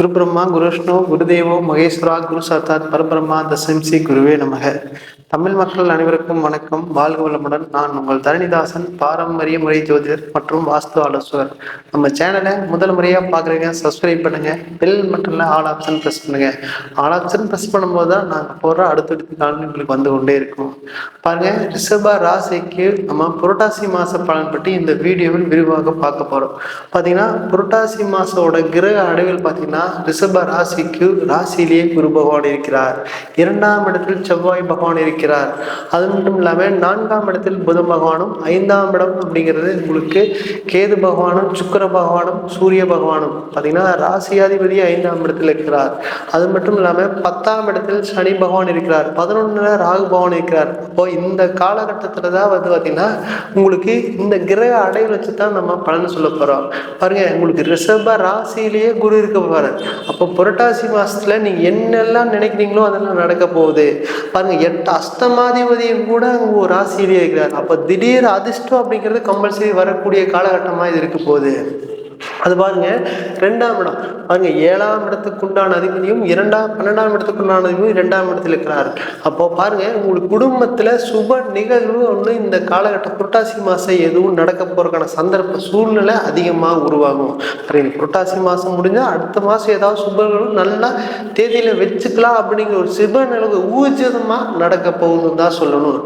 குரு பிரம்மா குரு விஷ்ணு குருதேவோ மகேஸ்வரா குரு சாத்தாத் பரபிரம்மா தசம்சி குருவே நமக. தமிழ் மக்கள் அனைவருக்கும் வணக்கம். வாழ்க வளமுடன். நான் உங்கள் தரணிதாசன் பாரம்பரிய முறை ஜோதிடர் மற்றும் வாஸ்து ஆலோசகர். நம்ம சேனலை முதல் முறையாக பார்க்குறீங்க சப்ஸ்கிரைப் பண்ணுங்க பெல் மட்டும் ஆல் ஆப்ஷன் ப்ரெஸ் பண்ணுங்க. ஆல் ஆப்ஷன் ப்ரெஸ் பண்ணும்போது தான் நாங்கள் போடுற அடுத்தடுத்த காலம் உங்களுக்கு வந்து கொண்டே இருக்கும். பாருங்க ரிஷபா ராசிக்கு நம்ம புரட்டாசி மாச பலன் பற்றி இந்த வீடியோவில் விரிவாக பார்க்க போகிறோம் பார்த்தீங்கன்னா புரட்டாசி மாசோட கிரக அடைவில் பார்த்தீங்கன்னா ரிஷப ராசிக்கு ராசியிலேயே குரு பகவான் இருக்கிறார். இரண்டாம் இடத்தில் செவ்வாய் பகவான் இருக்கிறார். இருக்கிறார். அது மட்டும் இல்லாமல் நான்காம் இடத்தில் புத பகவானும் ஐந்தாம் இடம் அப்படிங்கிறது உங்களுக்கு கேது பகவானும் சுக்கிர பகவானும் சூரிய பகவானும். பார்த்தீங்கன்னா ராசியாதிபதி ஐந்தாம் இடத்தில் இருக்கிறார். அது மட்டும் இல்லாமல் பத்தாம் இடத்தில் சனி பகவான் இருக்கிறார். பதினொன்றில் ராகு பகவான் இருக்கிறார். அப்போ இந்த காலகட்டத்தில் தான் வந்து பார்த்தீங்கன்னா உங்களுக்கு இந்த கிரக அடை வச்சு தான் நம்ம பலன் சொல்ல போகிறோம் பாருங்க உங்களுக்கு ரிஷப ராசியிலேயே குரு இருக்க போகிறார் அப்போ புரட்டாசி மாதத்தில் நீங்கள் என்னெல்லாம் நினைக்கிறீங்களோ அதெல்லாம் நடக்க போகுது. பாருங்க எட்டு அஸ்தமாதிபதியும் கூட அங்க ஒரு ராசியிலேயே இருக்கிறார் அப்போ திடீர் அதிர்ஷ்டம் அப்படிங்கிறது கம்பல்சரி வரக்கூடிய காலகட்டமாக இது இருக்க போகுது. அது பாருங்க ரெண்டாம் இடம். பாருங்க ஏழாம் இடத்துக்கு உண்டான அதிபதியும் இரண்டாம் பன்னெண்டாம் இடத்துக்கு உண்டான அதிபதியும் இரண்டாம் இடத்தில் இருக்கிறார். அப்போ பாருங்க உங்களுக்கு குடும்பத்துல சுப நிகழ்வு ஒன்று இந்த காலகட்டம் புரட்டாசி மாசம் எதுவும் நடக்க போறதுக்கான சந்தர்ப்ப சூழ்நிலை அதிகமாக உருவாகும். பாருங்க புரட்டாசி மாசம் முடிஞ்சா அடுத்த மாசம் ஏதாவது சுப நிகழ்வு நல்லா தேதியில வச்சுக்கலாம் அப்படிங்கிற ஒரு சுப நிகழ்வு ஊர்ஜிதமா நடக்க போகுதுன்னு தான் சொல்லணும்.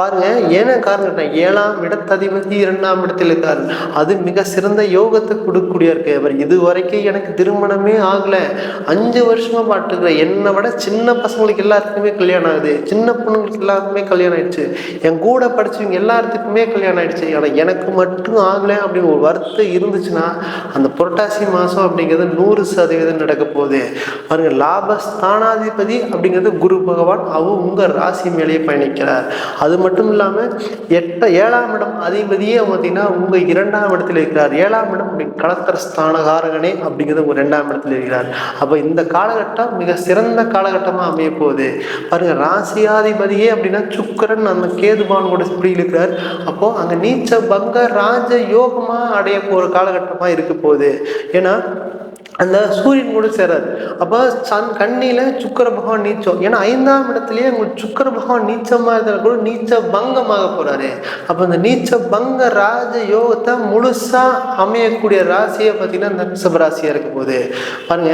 பாருங்க ஏன காரணம் ஏழாம் இடத்ததிபதி இரண்டாம் இடத்தில் இருக்காரு. அது மிக சிறந்த யோகத்தை கொடுக்கும். இருக்கு அவர் இது வரைக்கும் எனக்கு திருமணமே ஆகலை. அஞ்சு வருஷமாக பாட்டுக்கிறேன் என்னை விட சின்ன பசங்களுக்கு எல்லாத்துக்குமே கல்யாணம் ஆகுது. சின்ன பொண்ணுங்களுக்கு எல்லாருக்குமே கல்யாணம் ஆயிடுச்சு. என் கூட படித்தவங்க எல்லாத்துக்குமே கல்யாணம் ஆயிடுச்சு. ஆனால் எனக்கு மட்டும் ஆகலை அப்படின்னு ஒரு வருத்தம் இருந்துச்சுன்னா அந்த புரட்டாசி மாதம் அப்படிங்கிறது நூறு சதவீதம் நடக்க போகுது. பாருங்க லாபஸ்தானாதிபதி அப்படிங்கிறது குரு பகவான் அவர் உங்கள் ராசி மேலேயே பயணிக்கிறார். அது மட்டும் இல்லாமல் எட்ட ஏழாம் இடம் அதிபதியே பார்த்தீங்கன்னா உங்கள் இரண்டாம் இடத்தில் இருக்கிறார். ஏழாம் இடம் அப்படி கலத்தர ஸ்தானகாரகனே அப்படிங்கிறது ஒரு ரெண்டாம் இடத்துல இருக்கிறார் அப்போ இந்த காலகட்டம் மிக சிறந்த காலகட்டமாக அமைய போகுது. பாருங்க ராசியாதிபதியே அப்படின்னா சுக்கரன் அந்த கேதுபான் கூட இப்படி இருக்கிறார். அப்போ அங்கே நீச்ச பங்க ராஜ யோகமாக அடைய போகிற காலகட்டமாக இருக்க போகுது. ஏன்னா அந்த சூரியன் கூட சேராது. அப்போ சன் கண்ணியில் சுக்கர பகவான் நீச்சம். ஏன்னா ஐந்தாம் இடத்துலயே உங்களுக்கு சுக்கர பகவான் நீச்சமாக இருந்தால் கூட நீச்ச பங்கமாக போகிறாரு அப்போ அந்த நீச்ச பங்க ராஜ யோகத்தை முழுசாக அமையக்கூடிய ராசியை பார்த்தீங்கன்னா இந்த ரிஷபராசியாக இருக்க போகுது. பாருங்க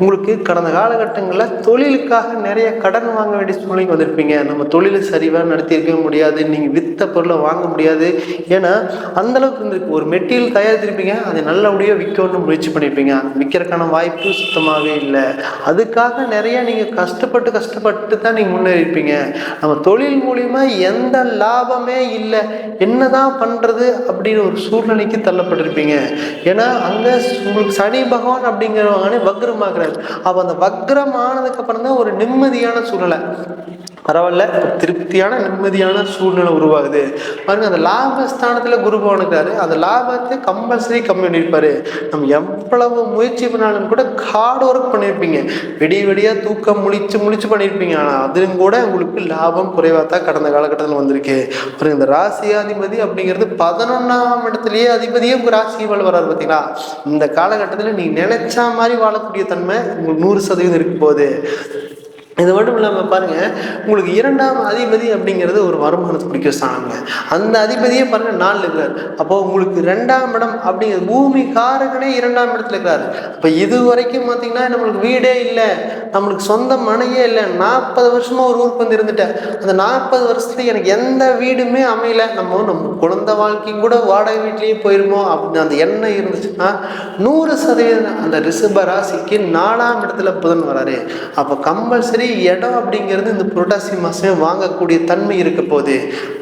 உங்களுக்கு கடந்த காலகட்டங்களில் தொழிலுக்காக நிறைய கடன் வாங்க வேண்டிய சூழ்நிலைக்கு வந்திருப்பீங்க. நம்ம தொழிலை சரிவாக நடத்தியிருக்கவே முடியாது. நீங்கள் வித்த பொருளை வாங்க முடியாது. ஏன்னா அந்தளவுக்கு இருந்திருக்கு. ஒரு மெட்டீரியல் தயாரித்திருப்பீங்க. அதை நல்லபடியாக விற்கணும்னு முயற்சி பண்ணியிருப்பீங்க கிடைக்கிறதுக்கான வாய்ப்பு சுத்தமாகவே இல்லை. அதுக்காக நிறைய நீங்கள் கஷ்டப்பட்டு கஷ்டப்பட்டு தான் நீங்கள் முன்னேறிப்பீங்க நம்ம தொழில் மூலியமா எந்த லாபமே இல்லை. என்னதான் பண்ணுறது அப்படின்னு ஒரு சூழ்நிலைக்கு தள்ளப்பட்டிருப்பீங்க. ஏன்னா அங்கே உங்களுக்கு சனி பகவான் அப்படிங்கிறவங்க வக்ரமாகிறார். அப்போ அந்த வக்ரம் ஆனதுக்கு அப்புறம் தான் ஒரு நிம்மதியான சூழ்நிலை. பரவாயில்ல ஒரு திருப்தியான நிம்மதியான சூழ்நிலை உருவாகுது. பாருங்க அந்த லாபஸ்தானத்துல குரு பவனுக்காரு அந்த லாபத்தை கம்பல்சரி கம்மி பண்ணியிருப்பாரு. நம்ம எவ்வளவு முயற்சி பண்ணாலும் கூட ஹார்ட் ஒர்க் பண்ணியிருப்பீங்க வெடி வெடியா தூக்கம் முழிச்சு முழிச்சு பண்ணியிருப்பீங்க ஆனா அதிலும் கூட உங்களுக்கு லாபம் குறைவாக தான் கடந்த காலகட்டத்தில் வந்திருக்கு. அப்புறம் இந்த ராசியாதிபதி அப்படிங்கிறது பதினொன்றாம் இடத்துலயே அதிபதியே உங்க ராசி வராரு பார்த்தீங்களா இந்த காலகட்டத்தில் நீ நினைச்ச மாதிரி வாழக்கூடிய தன்மை உங்களுக்கு நூறு சதவீதம் இருக்கும் போகுது. இது மட்டும் இல்லாமல் பாருங்கள் உங்களுக்கு இரண்டாம் அதிபதி அப்படிங்கிறது ஒரு வருமானத்தை பிடிக்க ஸ்தானங்க அந்த அதிபதியே பாருங்க நாலு இருக்கிறார். அப்போ உங்களுக்கு ரெண்டாம் இடம் அப்படிங்கிறது பூமி காரகனே இரண்டாம் இடத்துல இருக்கிறார். அப்போ இது வரைக்கும் பார்த்தீங்கன்னா நம்மளுக்கு வீடே இல்லை. நம்மளுக்கு சொந்த மனையே இல்லை. நாற்பது வருஷமாக ஒரு ஊருக்கு வந்து இருந்துட்டேன். அந்த நாற்பது வருஷத்துல எனக்கு எந்த வீடுமே அமையல. நம்ம நம்ம குழந்த வாழ்க்கையும் கூட வாடகை வீட்லேயே போயிருமோ அப்படின்னு அந்த எண்ணம் இருந்துச்சுன்னா நூறு சதவீதம் அந்த ரிஷப ராசிக்கு நாலாம் இடத்துல புதன் வராரு. அப்போ கம்பல்சரி சரி இடம் அப்படிங்கிறது இந்த புரட்டாசி மாதமே வாங்கக்கூடிய தன்மை இருக்க போகுது.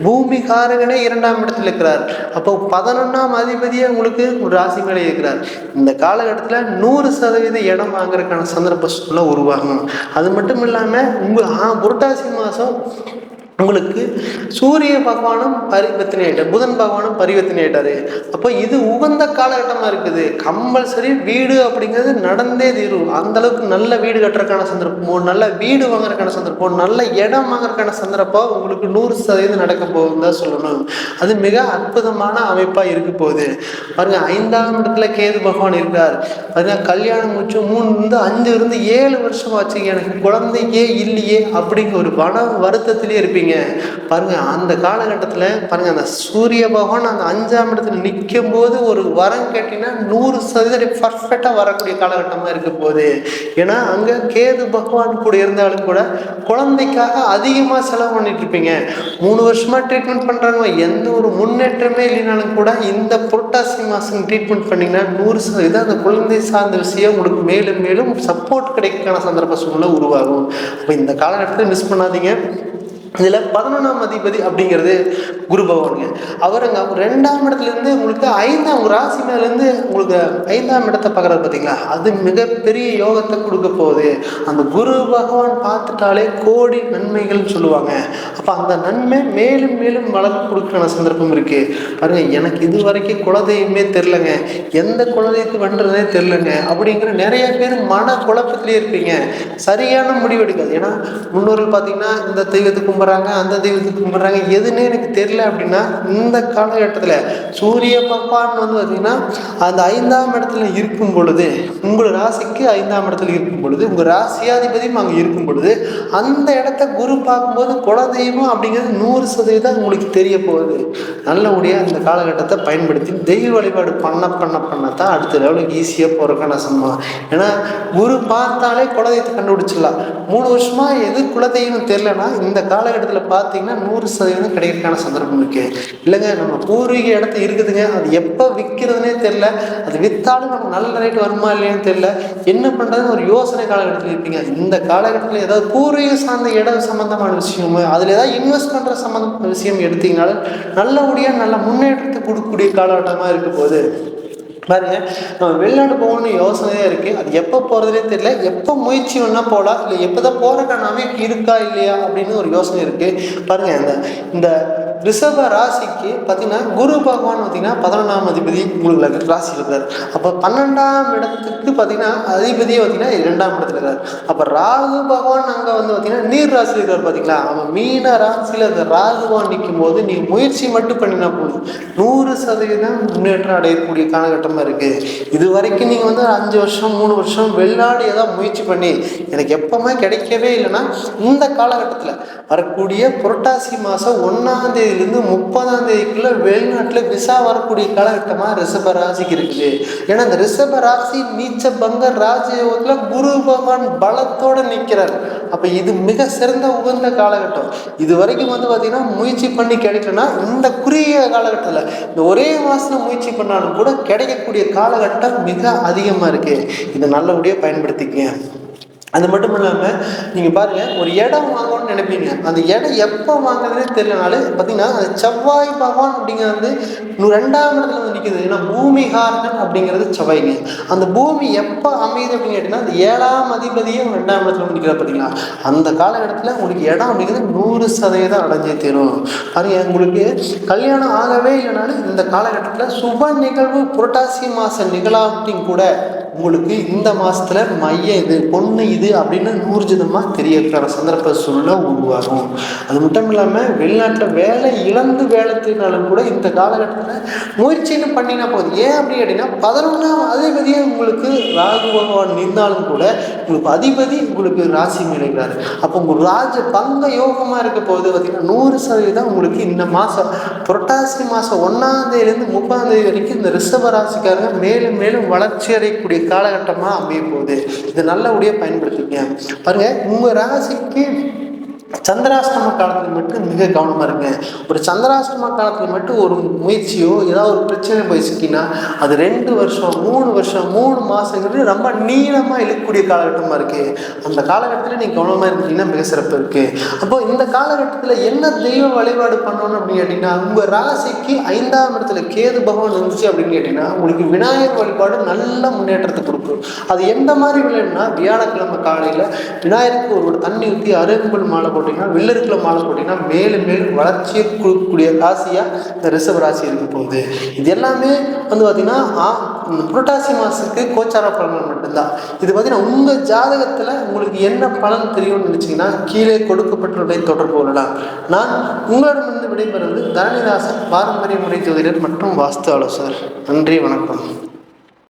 பூமிகாரகனே இரண்டாம் இடத்துல இருக்கிறார். அப்போ பதினொன்னாம் அதிபதியே உங்களுக்கு ஒரு ராசி மேலே இருக்கிறார். இந்த காலகட்டத்தில் நூறு சதவீத இடம் வாங்குறதுக்கான சந்தர்ப்ப சூழ்நிலை உருவாகும். அது மட்டும் இல்லாமல் உங்கள் ஆ புரட்டாசி மாதம் உங்களுக்கு சூரிய பகவானும் பரிவர்த்தனை ஆயிட்டார். புதன் பகவானும் பரிவர்த்தனை ஆகிட்டார் அப்போ இது உகந்த காலகட்டமாக இருக்குது. கம்பல்சரி வீடு அப்படிங்கிறது நடந்தே தீரும். அந்தளவுக்கு நல்ல வீடு கட்டுறதுக்கான சந்தர்ப்பம். நல்ல வீடு வாங்குறதுக்கான சந்தர்ப்பம். நல்ல இடம் வாங்குறதுக்கான சந்தர்ப்பம் உங்களுக்கு நூறு சதவீதம் நடக்க போகுதுன்னு தான் சொல்லணும். அது மிக அற்புதமான அமைப்பாக இருக்க போகுது. பாருங்க ஐந்தாம் இடத்துல கேது பகவான் இருக்கார். பாருங்க கல்யாணம் முடிச்சு மூணு இருந்து அஞ்சு இருந்து ஏழு வருஷம் ஆச்சு எனக்கு குழந்தையே இல்லையே அப்படிங்கிற ஒரு மன வருத்தத்திலே இருப்பீங்க. பாருங்க அந்த காலகட்டத்தில் பாருங்க அந்த சூரிய பகவான் அந்த அஞ்சாம் இடத்துல நிற்கும் போது ஒரு வரம் கேட்டீங்கன்னா நூறு சதவீதம் பர்ஃபெக்டாக வரக்கூடிய காலகட்டமாக இருக்க போகுது. ஏன்னா அங்கே கேது பகவான் கூட இருந்தாலும் கூட குழந்தைக்காக அதிகமாக செலவு பண்ணிட்டு இருப்பீங்க. மூணு வருஷமா ட்ரீட்மெண்ட் பண்ணுறாங்க எந்த ஒரு முன்னேற்றமே இல்லைனாலும் கூட இந்த புரட்டாசி மாதம் ட்ரீட்மெண்ட் பண்ணீங்கன்னா நூறு சதவீதம் அந்த குழந்தை சார்ந்த விஷயம். உங்களுக்கு மேலும் மேலும் சப்போர்ட் கிடைக்கான சந்தர்ப்ப சூழ்நிலை உருவாகும். அப்போ இந்த காலகட்டத்தில் மிஸ் பண்ணாதீங்க. இதில் பதினொன்றாம் அதிபதி அப்படிங்கிறது குரு பகவானுங்க. அவர் அங்கே ரெண்டாம் இடத்துலேருந்து உங்களுக்கு ஐந்தாம் உங்கள் ராசி மேலேருந்து உங்களுக்கு ஐந்தாம் இடத்தை பார்க்குறது பார்த்தீங்களா அது மிகப்பெரிய யோகத்தை கொடுக்க போகுது. அந்த குரு பகவான் பார்த்துட்டாலே கோடி நன்மைகள்னு சொல்லுவாங்க. அப்போ அந்த நன்மை மேலும் மேலும் வளர்த்து கொடுக்குற சந்தர்ப்பம் இருக்குது பாருங்கள் எனக்கு இது வரைக்கும் குலதெய்வமே தெரிலங்க எந்த குலதெய்வத்துக்கு பண்ணுறதே தெரிலங்க அப்படிங்கிற நிறைய பேர் மன குழப்பத்திலே இருப்பீங்க. சரியான முடிவு எடுக்காது ஏன்னா முன்னோர்கள் பார்த்தீங்கன்னா இந்த தெய்வத்துக்கு கும்பிட்றாங்க அந்த தெய்வத்தை கும்பிட்றாங்க. எதுன்னு எனக்கு தெரியல அப்படின்னா இந்த காலகட்டத்தில் சூரிய பகவான் வந்து பார்த்தீங்கன்னா அந்த ஐந்தாம் இடத்துல இருக்கும் பொழுது உங்கள் ராசிக்கு ஐந்தாம் இடத்துல இருக்கும் பொழுது உங்கள் ராசியாதிபதியும் அங்கே இருக்கும் பொழுது அந்த இடத்த குரு பார்க்கும்போது குலதெய்வம் அப்படிங்கிறது நூறு சதவீதம் உங்களுக்கு தெரிய போகுது. நல்லபடியாக இந்த காலகட்டத்தை பயன்படுத்தி தெய்வ வழிபாடு பண்ண பண்ண பண்ண தான் அடுத்த லெவலுக்கு ஈஸியாக போகிறக்கான சம்பவம் ஏன்னா குரு பார்த்தாலே குலதெய்வத்தை கண்டுபிடிச்சிடலாம். மூணு வருஷமாக எது குலதெய்வம் தெரிலனா இந்த காலகட்டம் இடத்துல பார்த்தீங்கன்னா நூறு சதவீதம் கிடைக்கிறதுக்கான சந்தர்ப்பம் இருக்கு. இல்லைங்க நம்ம பூர்வீக இடத்து இருக்குதுங்க. அது எப்போ விற்கிறதுனே தெரில அது விற்றாலும் நமக்கு நல்ல ரேட் வருமா இல்லையான்னு தெரில என்ன பண்ணுறதுன்னு ஒரு யோசனை காலகட்டத்தில் இருப்பீங்க. இந்த காலகட்டத்தில் ஏதாவது பூர்வீக சார்ந்த இடம் சம்மந்தமான விஷயம் அதில் ஏதாவது இன்வெஸ்ட் பண்ணுற சம்மந்தமான விஷயம் எடுத்தீங்கனாலும் நல்லபடியாக நல்ல முன்னேற்றத்தை கொடுக்கக்கூடிய காலகட்டமாக இருக்க போகுது. பாருங்க நம்ம வெளிநாடு போகணும்னு யோசனையே இருக்குது அது எப்போ போகிறதுனே தெரியல. எப்போ முயற்சி வேணால் போகலாம் இல்லை எப்போ தான் போகிறக்கான அமைப்பு இருக்கா இல்லையா அப்படின்னு ஒரு யோசனை இருக்குது பாருங்க இந்த இந்த ரிஷப ராசிக்கு பார்த்தீங்கன்னா குரு பகவான் பார்த்தீங்கன்னா பதினொன்றாம் அதிபதி உங்களுக்கு ராசி இருக்கார். அப்போ பன்னெண்டாம் இடத்துக்கு பார்த்தீங்கன்னா அதிபதியே பார்த்தீங்கன்னா இரண்டாம் இடத்துல இருக்கார். அப்போ ராகு பகவான் அங்கே வந்து பார்த்திங்கன்னா நீர் ராசி இருக்கார் பார்த்தீங்களா? அவன் மீன ராசியில் இருக்கிற ராகுவான் நிற்கும் போது நீ முயற்சி மட்டும் பண்ணினா போதும். நூறு சதவீதம் முன்னேற்றம் அடையக்கூடிய காலகட்டமாக இருக்குது இது வரைக்கும் நீங்கள் வந்து அஞ்சு வருஷம் மூணு வருஷம் வெளிநாடு ஏதாவது முயற்சி பண்ணி எனக்கு எப்பவுமே கிடைக்கவே இல்லைன்னா இந்த காலகட்டத்தில் வரக்கூடிய புரட்டாசி மாதம் ஒன்றாம் தேதியிலேருந்து முப்பதாம் தேதிக்குள்ள வெளிநாட்டில் விசா வரக்கூடிய காலகட்டமாக ரிஷப ராசிக்கு இருக்குது. ஏன்னா இந்த ரிஷப ராசி நீச்ச பங்க ராஜயோகத்தில் குரு பகவான் பலத்தோடு நிற்கிறார் அப்போ இது மிக சிறந்த உகந்த காலகட்டம். இது வரைக்கும் வந்து பார்த்தீங்கன்னா முயற்சி பண்ணி கிடைக்கலன்னா இந்த குறுகிய காலகட்டத்தில் இந்த ஒரே மாதத்தில் முயற்சி பண்ணாலும் கூட கிடைக்கக்கூடிய காலகட்டம் மிக அதிகமாக இருக்குது இதை நல்லபடியாக பயன்படுத்திக்கங்க. அது மட்டும் இல்லாமல் நீங்கள் பாருங்கள் ஒரு இடம் வாங்கணும்னு நினைப்பீங்க. அந்த இடம் எப்போ வாங்குறதுனே தெரியலனாலே பார்த்தீங்கன்னா அந்த செவ்வாய் பகவான் அப்படிங்கிறது வந்து இன்னும் ரெண்டாம் இடத்துல வந்து நிற்குது ஏன்னா பூமிகாரகன் அப்படிங்கிறது செவ்வாய்ங்க. அந்த பூமி எப்போ அமையுது அப்படின்னு கேட்டிங்கன்னா அந்த ஏழாம் அதிபதியும் ரெண்டாம் இடத்துல வந்து நிற்கிறார் பார்த்தீங்களா அந்த காலகட்டத்தில் உங்களுக்கு இடம் அப்படிங்கிறது நூறு சதவீதம் அடைஞ்சே தீரும். பாருங்க உங்களுக்கு கல்யாணம் ஆகவே இல்லைனாலும் இந்த காலகட்டத்தில் சுப நிகழ்வு புரட்டாசி மாதம் நிகழாட்டியும் கூட உங்களுக்கு இந்த மாதத்தில் மைய இது பொண்ணு இது அப்படின்னு ஊர்ஜிதமாக தெரியக்கிற சந்தர்ப்ப சூழ்நிலை உருவாகும் அது மட்டும் இல்லாமல் வெளிநாட்டில் வேலை இழந்து வேலைத்தினாலும் கூட இந்த காலகட்டத்தில் முயற்சின்னு பண்ணினா போதும். ஏன் அப்படி அப்படின்னா பதினொன்றாம் அதிபதியே உங்களுக்கு ராகு பகவான் நின்றாலும் கூட உங்களுக்கு அதிபதி உங்களுக்கு ராசி மேலைகிறாரு. அப்போ உங்கள் ராஜ பங்க யோகமாக இருக்க போகுது பார்த்தீங்கன்னா நூறு சதவீதம் உங்களுக்கு இந்த மாதம் புரட்டாசி மாதம் ஒன்றாம் தேதியிலேருந்து முப்பதாம் தேதி வரைக்கும் இந்த ரிஷப ராசிக்காரங்க மேலும் மேலும் வளர்ச்சி அடையக்கூடிய காலகட்டமாக அமைய போகுது. இதை நல்லபடியாக பயன்படுத்திக்கங்க பாருங்க உங்கள் ராசிக்கு சந்திராஷ்டம காலத்தில் மட்டும் மிக கவனமாக இருங்க. ஒரு சந்திராஷ்டம காலத்தில் மட்டும் ஒரு முயற்சியோ ஏதாவது ஒரு பிரச்சனை போய் சிக்கினா அது ரெண்டு வருஷம் மூணு வருஷம் மூணு மாதங்கிறது ரொம்ப நீளமாக இழுக்கக்கூடிய காலகட்டமாக இருக்குது அந்த காலகட்டத்தில் நீங்கள் கவனமாக இருந்தீங்கன்னா மிக சிறப்பு இருக்குது அப்போது இந்த காலகட்டத்தில் என்ன தெய்வ வழிபாடு பண்ணணும் அப்படின்னு கேட்டிங்கன்னா உங்கள் ராசிக்கு ஐந்தாம் இடத்துல கேது பகவான் இருந்துச்சு அப்படின்னு கேட்டிங்கன்னா உங்களுக்கு விநாயகர் வழிபாடு நல்ல முன்னேற்றத்தை கொடுக்கும். அது எந்த மாதிரி விளையாடுனா வியாழக்கிழமை காலையில் விநாயகருக்கு ஒரு தண்ணி ஊற்றி அருகம்புல் மாலை போட்டிங்கன்னா வில்லருக்கில் மாலை போட்டிங்கன்னா மேலும் மேலும் வளர்ச்சியை கொடுக்கக்கூடிய ராசியாக இந்த ரிஷப ராசி இருக்க போகுது. இது எல்லாமே வந்து பார்த்திங்கன்னா புரட்டாசி மாதத்துக்கு கோச்சார பலன்கள் மட்டும்தான். இது பார்த்தீங்கன்னா உங்கள் ஜாதகத்தில் உங்களுக்கு என்ன பலன் தெரியும்னு நினச்சிங்கன்னா கீழே கொடுக்கப்பட்டுள்ளதை தொடர்பு கொள்ளலாம். நான் உங்களிடமிருந்து விடைபெறுவது தரணிதாசன் பாரம்பரிய முறை ஜோதிடர் மற்றும் வாஸ்து ஆலோசகர். நன்றி வணக்கம்.